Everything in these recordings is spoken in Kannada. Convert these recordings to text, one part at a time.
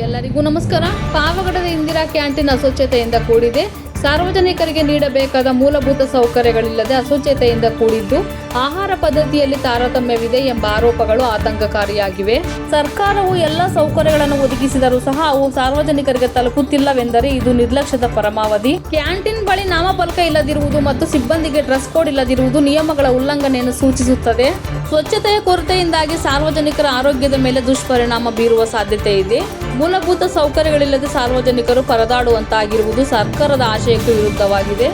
ಎಲ್ಲರಿಗೂ ನಮಸ್ಕಾರ. ಪಾವಗಡದ ಇಂದಿರಾ ಕ್ಯಾಂಟೀನ್ ಅಸ್ವಚ್ಛತೆಯಿಂದ ಕೂಡಿದೆ. ಸಾರ್ವಜನಿಕರಿಗೆ ನೀಡಬೇಕಾದ ಮೂಲಭೂತ ಸೌಕರ್ಯಗಳಿಲ್ಲದೆ ಅಸ್ವಚ್ಛತೆಯಿಂದ ಕೂಡಿದ್ದು ಆಹಾರ ಪದ್ಧತಿಯಲ್ಲಿ ತಾರತಮ್ಯವಿದೆ ಎಂಬ ಆರೋಪಗಳು ಆತಂಕಕಾರಿಯಾಗಿವೆ. ಸರ್ಕಾರವು ಎಲ್ಲ ಸೌಕರ್ಯಗಳನ್ನು ಒದಗಿಸಿದರೂ ಸಹ ಅವು ಸಾರ್ವಜನಿಕರಿಗೆ ತಲುಪುತ್ತಿಲ್ಲವೆಂದರೆ ಇದು ನಿರ್ಲಕ್ಷ್ಯದ ಪರಮಾವಧಿ. ಕ್ಯಾಂಟೀನ್ ಬಳಿ ನಾಮಫಲಕ ಇಲ್ಲದಿರುವುದು ಮತ್ತು ಸಿಬ್ಬಂದಿಗೆ ಡ್ರೆಸ್ ಕೋಡ್ ಇಲ್ಲದಿರುವುದು ನಿಯಮಗಳ ಉಲ್ಲಂಘನೆಯನ್ನು ಸೂಚಿಸುತ್ತದೆ. ಸ್ವಚ್ಛತೆಯ ಕೊರತೆಯಿಂದಾಗಿ ಸಾರ್ವಜನಿಕರ ಆರೋಗ್ಯದ ಮೇಲೆ ದುಷ್ಪರಿಣಾಮ ಬೀರುವ ಸಾಧ್ಯತೆ ಇದೆ. ಮೂಲಭೂತ ಸೌಕರ್ಯಗಳಿಲ್ಲದೆ ಸಾರ್ವಜನಿಕರು ಪರದಾಡುವಂತಾಗಿರುವುದು ಸರ್ಕಾರದ ಆಶಯಕ್ಕೆ ವಿರುದ್ಧವಾಗಿದೆ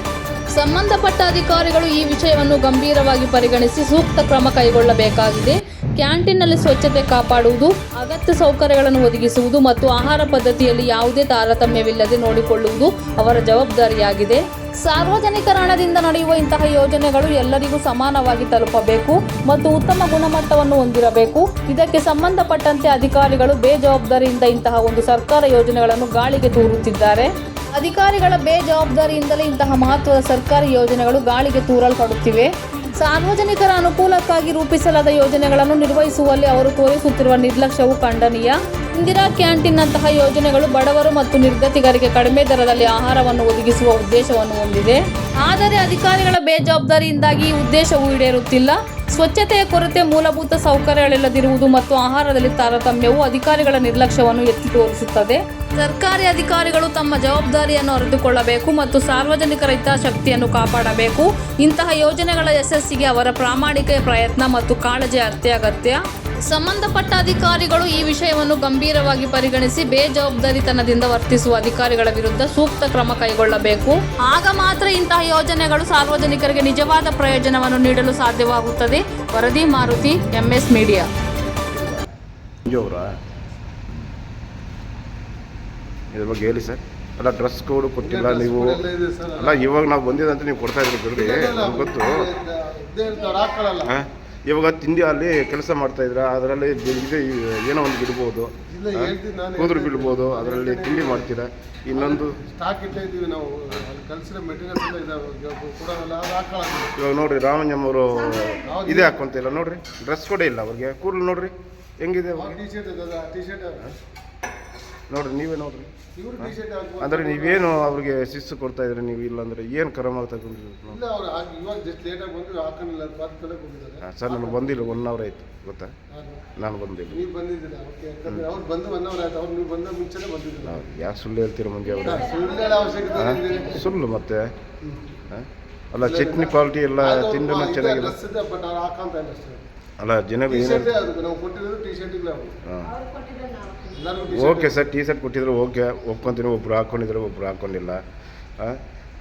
ಸಂಬಂಧಪಟ್ಟ ಅಧಿಕಾರಿಗಳು ಈ ವಿಷಯವನ್ನು ಗಂಭೀರವಾಗಿ ಪರಿಗಣಿಸಿ ಸೂಕ್ತ ಕ್ರಮ ಕೈಗೊಳ್ಳಬೇಕಾಗಿದೆ. ಕ್ಯಾಂಟೀನ್ನಲ್ಲಿ ಸ್ವಚ್ಛತೆ ಕಾಪಾಡುವುದು, ಅಗತ್ಯ ಸೌಕರ್ಯಗಳನ್ನು ಒದಗಿಸುವುದು ಮತ್ತು ಆಹಾರ ಪದ್ಧತಿಯಲ್ಲಿ ಯಾವುದೇ ತಾರತಮ್ಯವಿಲ್ಲದೆ ನೋಡಿಕೊಳ್ಳುವುದು ಅವರ ಜವಾಬ್ದಾರಿಯಾಗಿದೆ. ಸಾರ್ವಜನಿಕರ ಹಣದಿಂದ ನಡೆಯುವ ಇಂತಹ ಯೋಜನೆಗಳು ಎಲ್ಲರಿಗೂ ಸಮಾನವಾಗಿ ತಲುಪಬೇಕು ಮತ್ತು ಉತ್ತಮ ಗುಣಮಟ್ಟವನ್ನು ಹೊಂದಿರಬೇಕು. ಇದಕ್ಕೆ ಸಂಬಂಧಪಟ್ಟಂತೆ ಅಧಿಕಾರಿಗಳು ಬೇಜವಾಬ್ದಾರಿಯಿಂದ ಇಂತಹ ಒಂದು ಸರ್ಕಾರ ಯೋಜನೆಗಳನ್ನು ಗಾಳಿಗೆ ತೂರುತ್ತಿದ್ದಾರೆ. ಅಧಿಕಾರಿಗಳ ಬೇಜವಾಬ್ದಾರಿಯಿಂದಲೇ ಇಂತಹ ಮಹತ್ವದ ಸರ್ಕಾರಿ ಯೋಜನೆಗಳು ಗಾಳಿಗೆ ತೂರಲ್ಪಡುತ್ತಿವೆ. ಸಾರ್ವಜನಿಕರ ಅನುಕೂಲಕ್ಕಾಗಿ ರೂಪಿಸಲಾದ ಯೋಜನೆಗಳನ್ನು ನಿರ್ವಹಿಸುವಲ್ಲಿ ಅವರು ತೋರಿಸುತ್ತಿರುವ ನಿರ್ಲಕ್ಷ್ಯವು ಖಂಡನೀಯ. ಇಂದಿರಾ ಕ್ಯಾಂಟೀನ್ನಂತಹ ಯೋಜನೆಗಳು ಬಡವರು ಮತ್ತು ನಿರ್ಗತಿಕರಿಗೆ ಕಡಿಮೆ ದರದಲ್ಲಿ ಆಹಾರವನ್ನು ಒದಗಿಸುವ ಉದ್ದೇಶವನ್ನು ಹೊಂದಿದೆ. ಆದರೆ ಅಧಿಕಾರಿಗಳ ಬೇಜವಾಬ್ದಾರಿಯಿಂದಾಗಿ ಈ ಉದ್ದೇಶವು ಈಡೇರುತ್ತಿಲ್ಲ. ಸ್ವಚ್ಛತೆಯ ಕೊರತೆ ಮೂಲಭೂತ ಸೌಕರ್ಯಗಳಿಲ್ಲದಿರುವುದು ಮತ್ತು ಆಹಾರದಲ್ಲಿ ತಾರತಮ್ಯವು ಅಧಿಕಾರಿಗಳ ನಿರ್ಲಕ್ಷ್ಯವನ್ನು ಎತ್ತಿ ತೋರಿಸುತ್ತದೆ. ಸರ್ಕಾರಿ ಅಧಿಕಾರಿಗಳು ತಮ್ಮ ಜವಾಬ್ದಾರಿಯನ್ನು ಅರಿತುಕೊಳ್ಳಬೇಕು ಮತ್ತು ಸಾರ್ವಜನಿಕರ ಹಿತಾಸಕ್ತಿಯನ್ನು ಕಾಪಾಡಬೇಕು. ಇಂತಹ ಯೋಜನೆಗಳ ಯಶಸ್ಸಿಗೆ ಅವರ ಪ್ರಾಮಾಣಿಕ ಪ್ರಯತ್ನ ಮತ್ತು ಕಾಳಜಿ ಅತ್ಯಗತ್ಯ. ಸಂಬಂಧಪಟ್ಟ ಅಧಿಕಾರಿಗಳು ಈ ವಿಷಯವನ್ನು ಗಂಭೀರವಾಗಿ ಪರಿಗಣಿಸಿ ಬೇಜವಾಬ್ದಾರಿತನದಿಂದ ವರ್ತಿಸುವ ಅಧಿಕಾರಿಗಳ ವಿರುದ್ಧ ಸೂಕ್ತ ಕ್ರಮ ಕೈಗೊಳ್ಳಬೇಕು. ಆಗ ಮಾತ್ರ ಇಂತಹ ಯೋಜನೆಗಳು ಸಾರ್ವಜನಿಕರಿಗೆ ನಿಜವಾದ ಪ್ರಯೋಜನವನ್ನು ನೀಡಲು ಸಾಧ್ಯವಾಗುತ್ತದೆ. ವರದಿ ಮಾರುತಿ ಎಂಎಸ್ ಮೀಡಿಯಾ. ಇದ್ರ ಬಗ್ಗೆ ಹೇಳಿ ಸರ್. ಅಲ್ಲ ಡ್ರೆಸ್ ಕೋಡ್ ಕೊಟ್ಟಿಲ್ಲ ನೀವು. ಅಲ್ಲ ಇವಾಗ ನಾವು ಬಂದಿದ್ದಂತ ನೀವು ಕೊಡ್ತಾ ಇದ್ರಿ ಬಿಡ್ರಿ ಗೊತ್ತು? ಇವಾಗ ತಿಂಡಿ ಅಲ್ಲಿ ಕೆಲಸ ಮಾಡ್ತಾ ಇದ್ರ ಅದರಲ್ಲಿ ಇದು ಏನೋ ಒಂದು ಬಿಡ್ಬೋದು. ಇಲ್ಲ ಹೇಳ್ತೀನಿ ನಾನು. ಕೂದಲು ಬಿಡ್ಬೋದು ಅದರಲ್ಲಿ ತಿಂಡಿ ಮಾಡ್ತೀರಾ? ಇನ್ನೊಂದು ಸ್ಟಾಕ್ ಇಟ್ಟಿದ್ದೀವಿ ನಾವು. ಅಲ್ಲಿ ಕಲ್ಸಿರೋ ಮೆಟೀರಿಯಲ್ಸ್ ಎಲ್ಲ ಇದಾವೆ. ಕೊಡೋಲ್ಲ ಅದು ಹಾಕೊಳ್ಳಲ್ಲ ಇವಾಗ ನೋಡ್ರಿ ಅವರು ಇದೇ ಹಾಕೊಂತಿಲ್ಲ ನೋಡ್ರಿ ಡ್ರೆಸ್ ಕೂಡ ಇಲ್ಲ ಅವ್ರಿಗೆ. ಕೂದಲು ನೋಡ್ರಿ ಹೆಂಗಿದೆ ಟಿ ಶರ್ಟ್ ಇದೆ ಟಿ ಶರ್ಟ್ ನೋಡ್ರಿ ನೀವೇ ನೋಡ್ರಿ. ಅಂದರೆ ನೀವೇನು ಅವ್ರಿಗೆ ಶಿಸ್ತು ಕೊಡ್ತಾ ಇದ್ರಿ ನೀವು ಇಲ್ಲ ಅಂದ್ರೆ ಏನು ಕ್ರಮ ತಗೊಂಡ್ರಿ ಹೋಗಿದ್ದಾರೆ ಸರ್ ನಾನು ಬಂದಿಲ್ಲ ಒನ್ ಅವರ್ ಆಯ್ತು ಗೊತ್ತಾ? ನಾನು ಬಂದಿಲ್ಲ. ಯಾಕೆ ಸುಳ್ಳು ಹೇಳ್ತೀರ ಮಂಜು ಅವರ? ಸುಳ್ಳು ಮತ್ತೆ? ಅಲ್ಲ ಚಟ್ನಿ ಕ್ವಾಲಿಟಿ ಎಲ್ಲ ತಿಂಡಿ ಚೆನ್ನಾಗಿಲ್ಲ? ಅಲ್ಲ ಜನ ನಾವು ಕೊಟ್ಟಿರೋದು. ಟಿ ಶರ್ಟ್ ಇಲ್ಲ ಓಕೆ ಸರ್ ಟಿ ಶರ್ಟ್ ಕೊಟ್ಟಿದ್ರು ಓಕೆ. ಒಪ್ಕೊಂತೀನಿ ಒಬ್ರು ಹಾಕೊಂಡಿದ್ರು ಒಬ್ರು ಹಾಕೊಂಡಿಲ್ಲ. ಆ?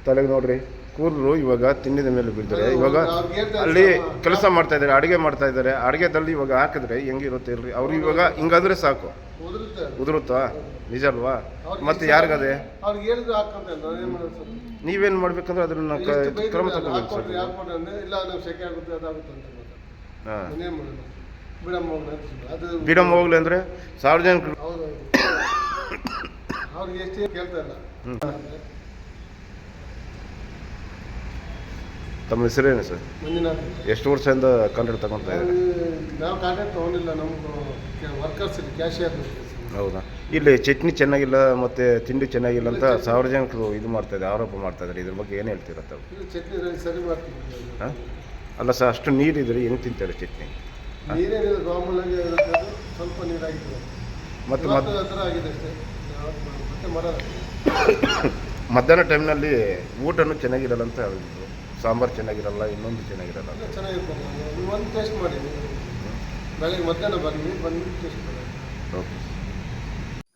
ತಲೆಗೆ ನೋಡ್ರಿ ಕೂರರು ಇವಾಗ ತಿಂಡಿದ ಮೇಲೆ ಬಿಡ್ತಾರೆ ಇವಾಗ ಅಲ್ಲಿ ಕೆಲಸ ಮಾಡ್ತಾ ಇದ್ದಾರೆ ಅಡುಗೆ ಮಾಡ್ತಾ ಇದ್ದಾರೆ. ಅಡುಗೆದಲ್ಲಿ ಇವಾಗ ಹಾಕಿದ್ರೆ ಹೆಂಗಿರುತ್ತೆ ಇಲ್ರಿ ಅವ್ರು ಇವಾಗ ಹಿಂಗಾದ್ರೆ ಸಾಕು. ಉದುರುತ್ತಾ. ನಿಜ ಅಲ್ವಾ ಮತ್ತೆ ಯಾರಿಗದೆ? ಅವ್ರಿಗೆ ಹೇಳಿದ್ರು ಹಾಕೊಂತ ಇಲ್ಲ ನಾವೇನ್ ಮಾಡ್ಬೇಕಂದ್ರೆ ಅದನ್ನ ಕ್ರಮ ತಗೋಬೇಕು ಸರ್. ಹಾಂ. ಮಾಡೋದು ಬಿಡಮ್ಮ ಹೋಗ್ಲಿ ಅಂತ ಸುಮ್ನೆ. ಅದು ಬಿಡಮ್ ಹೋಗ್ಲಿ ಅಂದ್ರೆ ಸಾರ್ವಜನಿಕರು ಹೌದು. ಅವ್ರಿಗೆ ಎಷ್ಟು ಕೇಳ್ತಾ ಇಲ್ಲ. ತಮ್ಮ ಹೆಸರೇನು ಸರ್? ಮಂಜುನಾಥ್. ಎಷ್ಟು ವರ್ಷದಿಂದ ಕಾಂಟ್ರಾಕ್ಟ್ ತಗೊಂತ ಇದ್ದಾರೆ? ನಾವು ಕಾಂಟ್ರಾಕ್ಟ್ ತೊಗೊಂಡಿಲ್ಲ ನಮ್ದು ವರ್ಕರ್ಸ್ ಕ್ಯಾಶಿಯರ್ ಹೌದಾ? ಇಲ್ಲಿ ಚಟ್ನಿ ಚೆನ್ನಾಗಿಲ್ಲ ಮತ್ತೆ ತಿಂಡಿ ಚೆನ್ನಾಗಿಲ್ಲ ಅಂತ ಸಾರ್ವಜನಿಕರು ಇದು ಮಾಡ್ತಾ ಇದ್ದಾರೆ ಆರೋಪ ಮಾಡ್ತಾ ಇದ್ದಾರೆ. ಇದ್ರ ಬಗ್ಗೆ ಏನು ಹೇಳ್ತೀರಾ ತಾವು? ಇಲ್ಲಿ ಚಟ್ನಿ ರೆಡಿ ಸರಿ ಮಾಡ್ತೀವಿ ಹಾಂ? ಅಲ್ಲ ಸರ್ ಅಷ್ಟು ನೀರಿದ್ರೆ ಹೆಂಗೆ ತಿಂತಾರೆ ಚಟ್ನಿ? ನೀರೇನಿಲ್ಲ ಅದು. ಸ್ವಲ್ಪ ನೀರಾಗಿದೆ ಮತ್ತು ಮತ್ತೆ ಹತ್ರ ಆಗಿದೆ ಅಷ್ಟೇ. ಮತ್ತೆ ಮಾಡೋದು ಮಧ್ಯಾಹ್ನ ಟೈಮ್ನಲ್ಲಿ ಊಟನೂ ಚೆನ್ನಾಗಿರಲ್ಲ ಅಂತ ಹೇಳಿದ್ರು. ಸಾಂಬಾರು ಚೆನ್ನಾಗಿರಲ್ಲ ಇನ್ನೊಂದು ಚೆನ್ನಾಗಿರಲ್ಲ ಚೆನ್ನಾಗಿರ್ತದೆ ನೀವು ಒಂದು ಟೇಸ್ಟ್ ಮಾಡಿ. ಬೆಳಗ್ಗೆ ಮಧ್ಯಾಹ್ನ ಬನ್ನಿ ಬಂದು ಟೇಸ್ಟ್ ಮಾಡಿ. ಓಕೆ.